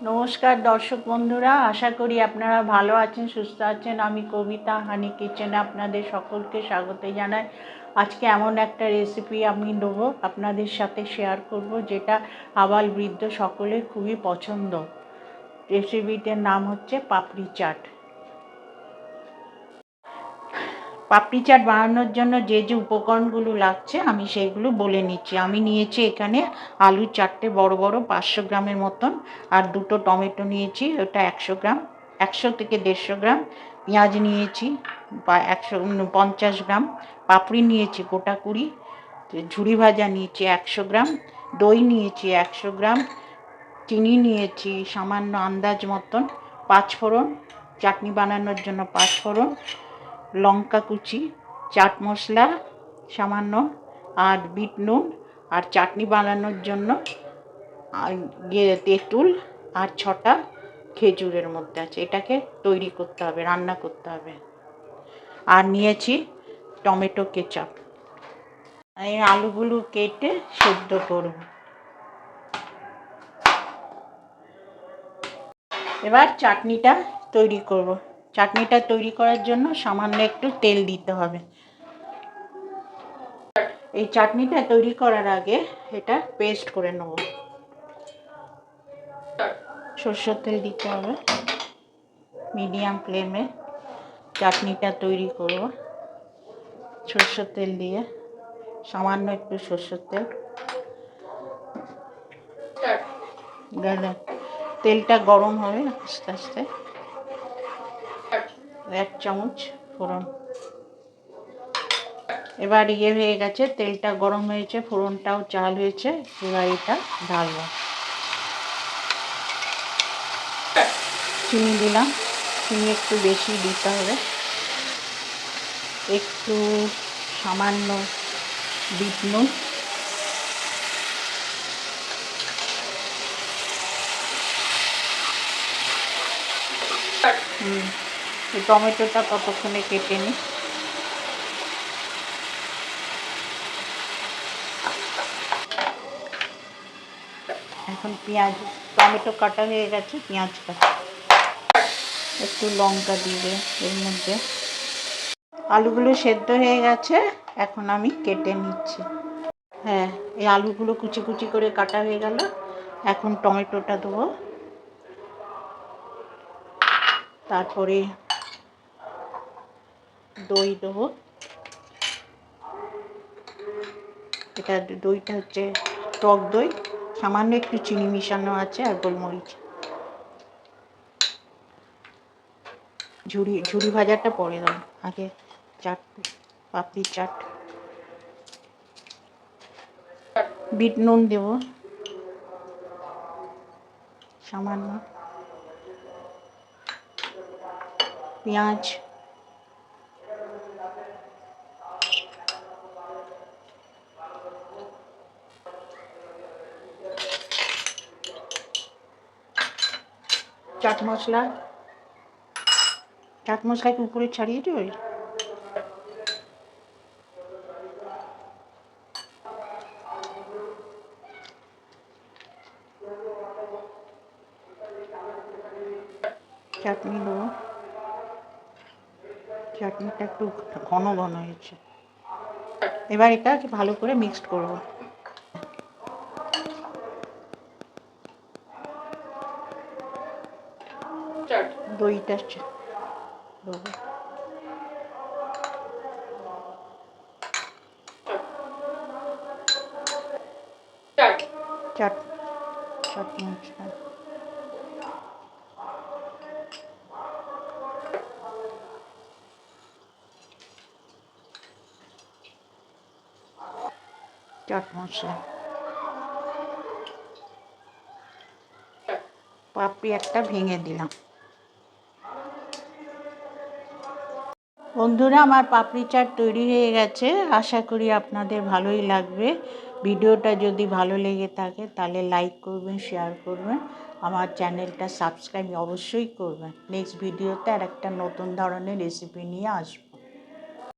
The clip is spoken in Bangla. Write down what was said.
নমস্কার দর্শক বন্ধুরা, আশা করি আপনারা ভালো আছেন, সুস্থ আছেন। আমি কবিতা হানি কিচেনে আপনাদের সকলকে স্বাগত জানাই। আজকে এমন একটা রেসিপি আমি নেব আপনাদের সাথে শেয়ার করব, যেটা আবাল বৃদ্ধ সকলের খুবই পছন্দ। রেসিপিটির নাম হচ্ছে পাপড়ি চাট। পাপড়ি চাট বানানোর জন্য যে যে উপকরণগুলো লাগছে, আমি সেইগুলো বলে নিচ্ছি। আমি নিয়েছি এখানে আলু চারটে বড় বড় পাঁচশো গ্রামের মতন, আর দুটো টমেটো নিয়েছি, ওটা একশো গ্রাম, একশো থেকে দেড়শো গ্রাম, পেঁয়াজ নিয়েছি, বা একশো পঞ্চাশ গ্রাম, পাপড়ি নিয়েছি, গোটা কুড়ি ঝুড়ি ভাজা নিয়েছি একশো গ্রাম, দই নিয়েছি একশো গ্রাম, চিনি নিয়েছি সামান্য আন্দাজ মতন পাঁচফোড়ন চাটনি বানানোর জন্য পাঁচফোড়ন লঙ্কা কুচি, চাট মশলা সামান্য, আর বিট নুন, আর চাটনি বানানোর জন্য ইয়ে তেঁতুল আর ছটা খেজুরের মধ্যে আছে। এটাকে তৈরি করতে হবে, রান্না করতে হবে। আর নিয়েছি টমেটো কেচাপ। এই আলুগুলো কেটে সেদ্ধ করব। এবার চাটনিটা তৈরি করব। চাটনিটা তৈরি করার জন্য সামান্য একটু তেল দিতে হবে। এই চাটনিটা তৈরি করার আগে এটা পেস্ট করে নেব। সর্ষের তেল দিতে হবে। মিডিয়াম ফ্লেমে চাটনিটা তৈরি করব। সর্ষের তেল দিয়ে সামান্য একটু সর্ষের তেল। তেলটা গরম হবে আস্তে আস্তে। এক চামচ ফোড়ন। এবার ইয়ে হয়ে গেছে, তেলটা গরম হয়েছে, ফোড়নটাও চাল হয়েছে, এবার এটা ঢালব। চিনি দিলাম, চিনি একটু বেশি দিতে হবে। একটু সামান্য বিট নুন। হুম। টমেটোটা ততক্ষণে কেটে নিই। এখন পেঁয়াজ, টমেটো কাটা হয়ে গেছে পেঁয়াজ কাটা একটু লঙ্কা দিবে এর মধ্যে। আলুগুলো সেদ্ধ হয়ে গেছে, এখন আমি কেটে নিচ্ছি। হ্যাঁ এই আলুগুলো কুচি কুচি করে কাটা হয়ে গেল, এখন টমেটোটা দেবো। তারপরে দই দেবো। এটা দইটা হচ্ছে টক দই, সামান্য একটু চিনি মিশানো আছে আর গোলমরিচ। ঝুড়ি ঝুড়ি ভাজাটা পরে দাও আগে চাট পাপড়ি চাট। বিট নুন দেবো। সামান্য। পেঁয়াজ। চাট মশলা। চাট মশলা কি উপরে ছাড়িয়ে দেবে? চাটনি দেবো চাটনিটা একটু ঘন ঘন হয়েছে। এবার এটা ভালো করে মিক্সড করব। দইটা দেবো চাট চাট মশলা চাট মশলা পাপড়ি একটা ভেঙে দিলাম বন্ধুরা, আমার পাপড়ি চাট তৈরি হয়ে গেছে। আশা করি আপনাদের ভালোই লাগবে। ভিডিওটা যদি ভালো লেগে থাকে, তাহলে লাইক করবেন শেয়ার করবেন। আমার চ্যানেলটা সাবস্ক্রাইব অবশ্যই করবেন। নেক্সট ভিডিওতে আর একটা নতুন ধরনের রেসিপি নিয়ে আসব।